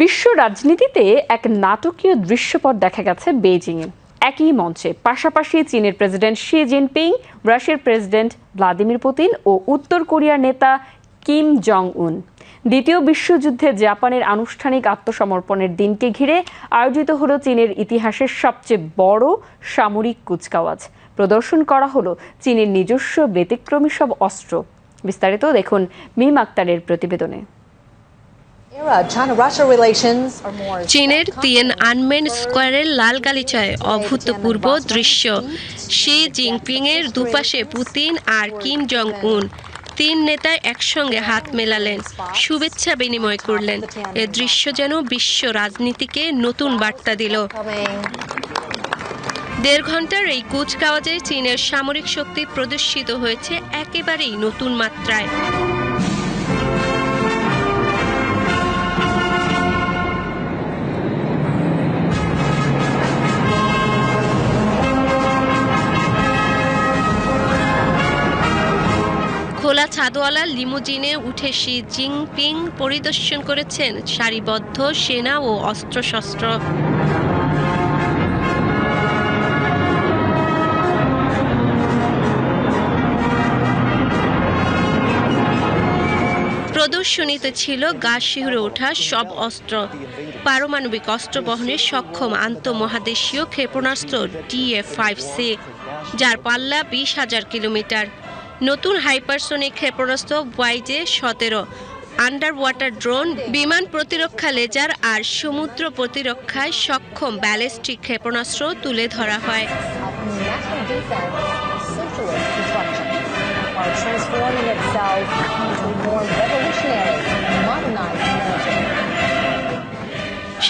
বিশ্ব রাজনীতিতে এক নাটকীয় দৃশ্যপট দেখা গেছে বেইজিংয়ে। একই মঞ্চে। পাশাপাশি চীনের প্রেসিডেন্ট শি জিনপিং, রাশিয়ার প্রেসিডেন্ট ভ্লাদিমির পুতিন ও উত্তর কোরিয়ার নেতা কিম জং উন দ্বিতীয় বিশ্বযুদ্ধে জাপানের আনুষ্ঠানিক আত্মসমর্পণের দিনকে ঘিরে আয়োজিত হলো চীনের ইতিহাসের সবচেয়ে বড় সামরিক কুচকাওয়াজ। প্রদর্শন করা হলো চীনের নিজস্ব ব্যতিক্রমী সব অস্ত্র। বিস্তারিত দেখুন মিম আক্তারের প্রতিবেদনে। চীনের তিয়েন আনমেন স্কোয়ারের লাল গালিচায় অভূতপূর্ব দৃশ্য। শি জিনপিং এর দুপাশে পুতিন আর কিম জং উন তিন নেতা একসঙ্গে হাত মেলালেন শুভেচ্ছা বিনিময় করলেন। এ দৃশ্য যেন বিশ্ব রাজনীতিকে নতুন বার্তা দিল। দেড় ঘণ্টার এই কুচকাওয়াজে চীনের সামরিক শক্তি প্রদর্শিত হয়েছে একেবারেই নতুন মাত্রায়। খোলা ছাদওয়ালা লিমুজিনে উঠে শি জিনপিং পরিদর্শন করেছেন সারিবদ্ধ সেনা ও অস্ত্রশস্ত্র। প্রদর্শনীতে ছিল গা শিহরে ওঠা সব অস্ত্র, পারমাণবিক অস্ত্র বহনে সক্ষম আন্তঃমহাদেশীয় ক্ষেপণাস্ত্র ডিএফ ফাইভ সি, যার পাল্লা বিশ হাজার কিলোমিটার। নতুন হাইপারসোনিক ক্ষেপণাস্ত্র ওয়াইজে সতেরো আন্ডার ওয়াটার ড্রোন, বিমান প্রতিরক্ষা লেজার আর সমুদ্র প্রতিরক্ষায় সক্ষম ব্যালিস্টিক ক্ষেপণাস্ত্র তুলে ধরা হয়.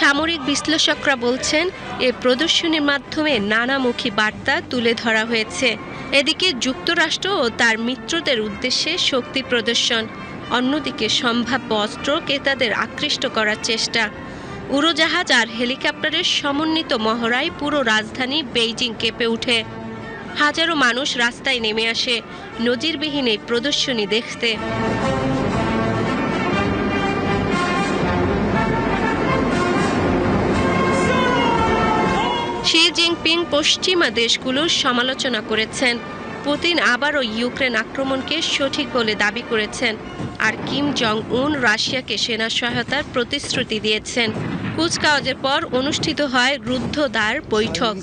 সামরিক বিশ্লেষকরা বলছেন, এ প্রদর্শনীর মাধ্যমে নানামুখী বার্তা তুলে ধরা হয়েছে এদিকে যুক্তরাষ্ট্র ও তার মিত্রদের উদ্দেশ্যে শক্তি প্রদর্শন, অন্যদিকে সম্ভাব্য অস্ত্র ক্রেতাদের আকৃষ্ট করার চেষ্টা। উড়োজাহাজ আর হেলিকপ্টারের সমন্বিত মহড়ায় পুরো রাজধানী বেইজিং কেঁপে ওঠে। হাজারো মানুষ রাস্তায় নেমে আসে, নজিরবিহীন এই প্রদর্শনী দেখতে। পশ্চিমা দেশগুলোর সমালোচনা করেছেন। পুতিন আবারও ইউক্রেন আক্রমণকে সঠিক বলে দাবি করেছেন আর কিম জং উন রাশিয়াকে সেনা সহায়তার প্রতিশ্রুতি দিয়েছেন। কুচকাওয়াজের পর অনুষ্ঠিত হয় রুদ্ধদ্বার বৈঠক।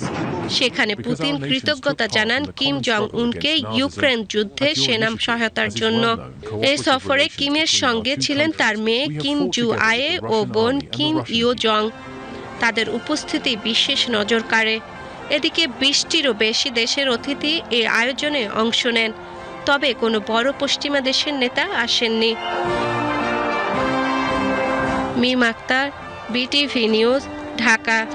সেখানে পুতিন কৃতজ্ঞতা জানান কিম জং উনকে ইউক্রেন যুদ্ধে সেনা সহায়তার জন্য। এই সফরে কিমের সঙ্গে ছিলেন তার মেয়ে কিম জু আয়ে ও বোন কিম ইও জং। তাদের উপস্থিতি বিশেষ নজর কাড়ে। এদিকে বিশটিরও বেশি দেশের অতিথি এই আয়োজনে অংশ নেন। তবে কোনো বড় পশ্চিমা দেশের নেতা আসেননি। Mim Akter, BTV news, Dhaka.